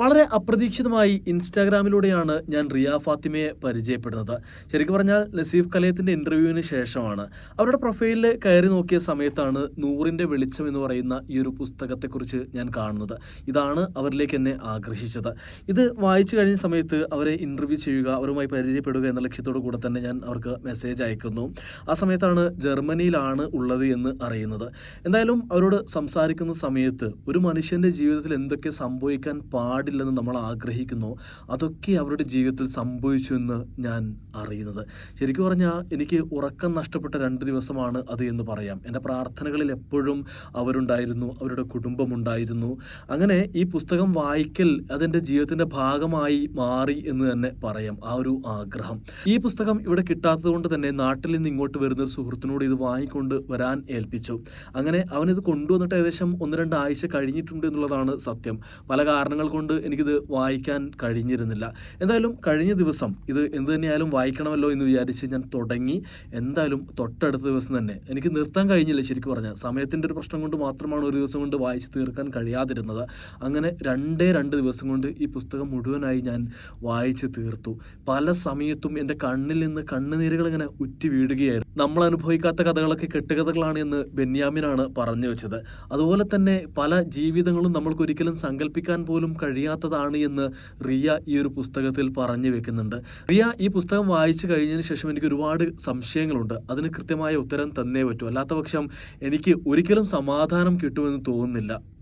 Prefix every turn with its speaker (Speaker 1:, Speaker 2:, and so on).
Speaker 1: വളരെ അപ്രതീക്ഷിതമായി ഇൻസ്റ്റാഗ്രാമിലൂടെയാണ് ഞാൻ റിയ ഫാത്തിമയെ പരിചയപ്പെടുന്നത്. ശരിക്കും പറഞ്ഞാൽ നസീഫ് കലയത്തിന്റെ ഇന്റർവ്യൂവിന് ശേഷമാണ്. അവരുടെ പ്രൊഫൈലിൽ കയറി നോക്കിയ സമയത്താണ് നൂറിന്റെ വെളിച്ചം എന്ന് പറയുന്ന ഈ ഒരു പുസ്തകത്തെക്കുറിച്ച് ഞാൻ കാണുന്നത്. ഇതാണ് അവരിലേക്ക് എന്നെ ആകർഷിച്ചത്. ഇത് വായിച്ചു കഴിഞ്ഞ സമയത്ത് അവരെ ഇന്റർവ്യൂ ചെയ്യുക അവരുമായി പരിചയപ്പെടുക എന്ന ലക്ഷ്യത്തോടു കൂടെ തന്നെ ഞാൻ അവർക്ക് മെസ്സേജ് അയക്കുന്നു. ആ സമയത്താണ് ജർമ്മനിയിലാണ് ഉള്ളത് എന്ന് അറിയുന്നത്. എന്തായാലും അവരോട് സംസാരിക്കുന്ന സമയത്ത് ഒരു മനുഷ്യന്റെ ജീവിതത്തിൽ എന്തൊക്കെ സംഭവിക്കാൻ പാടില്ലെന്ന് നമ്മൾ ആഗ്രഹിക്കുന്നു. അതൊക്കെ അവരുടെ ജീവിതത്തിൽ സംഭവിച്ചു എന്ന് ഞാൻ അറിയുന്നത്. ശരിക്കും പറഞ്ഞാൽ എനിക്ക് ഉറക്കം നഷ്ടപ്പെട്ട രണ്ട് ദിവസമാണ് അത് എന്ന് പറയാം. എന്റെ പ്രാർത്ഥനകളിൽ എപ്പോഴും അവരുണ്ടായിരുന്നു അവരുടെ കുടുംബമുണ്ടായിരുന്നു അങ്ങനെ ഈ പുസ്തകം വായിക്കൽ അതെന്റെ ജീവിതത്തിന്റെ ഭാഗമായി മാറി എന്ന് തന്നെ പറയാം. ആ ഒരു ആഗ്രഹം. ഈ പുസ്തകം ഇവിടെ കിട്ടാത്തത് കൊണ്ട് തന്നെ നാട്ടിൽ നിന്ന് ഇങ്ങോട്ട് വരുന്ന ഒരു സുഹൃത്തിനോട് ഇത് വാങ്ങിക്കൊണ്ട് വരാൻ ഏൽപ്പിച്ചു. അങ്ങനെ അവനിത് കൊണ്ടുവന്നിട്ട് ഏകദേശം ഒന്ന് രണ്ട് ആഴ്ച കഴിഞ്ഞിട്ടുണ്ട് എന്നുള്ളതാണ് സത്യം. പല കാരണങ്ങൾ കൊണ്ട് എനിക്കിത് വായിക്കാൻ കഴിഞ്ഞിരുന്നില്ല. എന്തായാലും കഴിഞ്ഞ ദിവസം ഇത് എന്ത് തന്നെയായാലും വായിക്കണമല്ലോ എന്ന് വിചാരിച്ച് ഞാൻ തുടങ്ങി. എന്തായാലും തൊട്ടടുത്ത ദിവസം തന്നെ എനിക്ക് നിർത്താൻ കഴിഞ്ഞില്ല ശരിക്കും പറഞ്ഞാൽ. സമയത്തിന്റെ ഒരു പ്രശ്നം കൊണ്ട് മാത്രമാണ് ഒരു ദിവസം കൊണ്ട് വായിച്ച് തീർക്കാൻ കഴിയാതിരുന്നത്. അങ്ങനെ രണ്ടേ രണ്ട് ദിവസം കൊണ്ട് ഈ പുസ്തകം മുഴുവനായി ഞാൻ വായിച്ച് തീർത്തു. പല സമയത്തും എന്റെ കണ്ണിൽ നിന്ന് കണ്ണുനീരുകൾ ഇങ്ങനെ ഉറ്റി വീഴുകയായിരുന്നു. നമ്മൾ അനുഭവിക്കാത്ത കഥകളൊക്കെ കെട്ടുകഥകളാണ് എന്ന് ബെന്യാമിനാണ് പറഞ്ഞു വെച്ചത്. അതുപോലെ തന്നെ പല ജീവിതങ്ങളും നമ്മൾക്ക് ഒരിക്കലും സങ്കല്പിക്കാൻ പോലും കഴിയാത്തതാണ് എന്ന് റിയ ഈ ഒരു പുസ്തകത്തിൽ പറഞ്ഞു വെക്കുന്നുണ്ട്. റിയ ഈ പുസ്തകം വായിച്ചു കഴിഞ്ഞതിന് ശേഷം എനിക്ക് ഒരുപാട് സംശയങ്ങളുണ്ട്. അതിന് കൃത്യമായ ഉത്തരം തന്നേ പറ്റൂ. അല്ലാത്ത പക്ഷം എനിക്ക് ഒരിക്കലും സമാധാനം കിട്ടുമെന്ന് തോന്നുന്നില്ല.